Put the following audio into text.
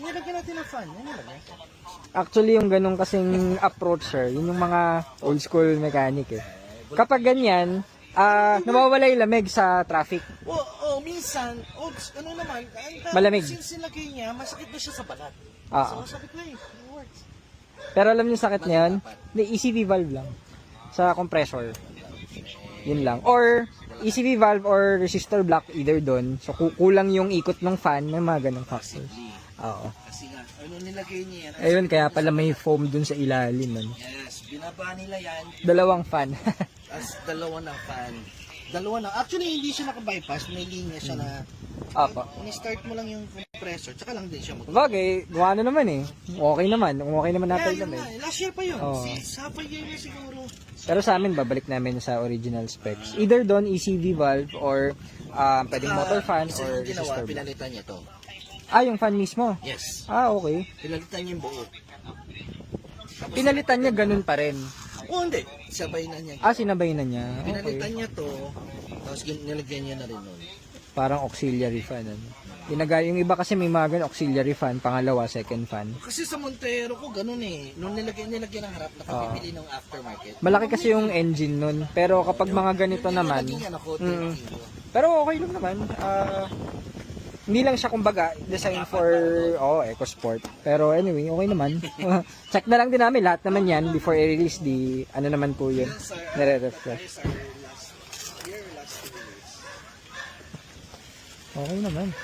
Nilagyan natin ng fan. Yan nilagyan. Actually, yung ganun kasing approach, sir, yun yung mga old school mechanic eh. Kapag ganyan, ah nawawala yung lamig sa traffic. O, oh, minsan, oh, ano naman, ang tawag, Malamig. Since nilagay niya, masakit na siya sa balat. Oo. So, sabi ko eh, it works. Pero alam niyo sakit na yun? Hindi, ECV valve lang. Sa compressor. Yun lang. Or, ECV valve or resistor block, either doon. So, ku- kulang yung ikot ng fan, may mga ganong factors. Oo. Kasi nga, ano nilagay niya yan? Ayun, kaya pala may foam dun sa ilalim. Ano. Yes, binaba nila yan Dalawang fan. as dalawa na fan. Dalawa na. Actually, hindi siya naka-bypass. May linya siya na Apo. Kung start mo lang yung compressor, tsaka lang din siya mag- Bagay, gawa na naman eh. Okay naman. Kung okay naman natin Yeah, yun nga, eh. Last year pa yun. Oo. Si Sapphire year na siguro. Pero sa amin, babalik namin sa original specs. Either doon, ECV valve or um, pwedeng motor fan or yung ginawa, resistor pinalitan niya to. Ah, yung fan mismo. Yes. Ah, okay. Pinalitan niya yung buo. Pinalitan niya ganun pa rin. O hindi, sabay na niya. Ah, sinabay na niya. Pinalitan Okay. niya to, tapos gin- nilagyan niya na rin nun. Parang auxiliary fan. Ano. Inagay, yung iba kasi may mga ganun, auxiliary fan, pangalawa, second fan. Kasi sa Montero ko, ganun eh. Nung nilagyan, nilagyan ng harap, nakapipili ng aftermarket. Malaki kasi yung engine nun. Pero kapag mga ganito naman, Nilagyan niya na ko, Mm. 13 ko. pero okay lang naman. Ah, hindi lang siya kumbaga design for oh, EcoSport. Pero anyway, okay naman. Check na lang din namin lahat naman yan before i-release di ano naman po yun. Years. Okay naman.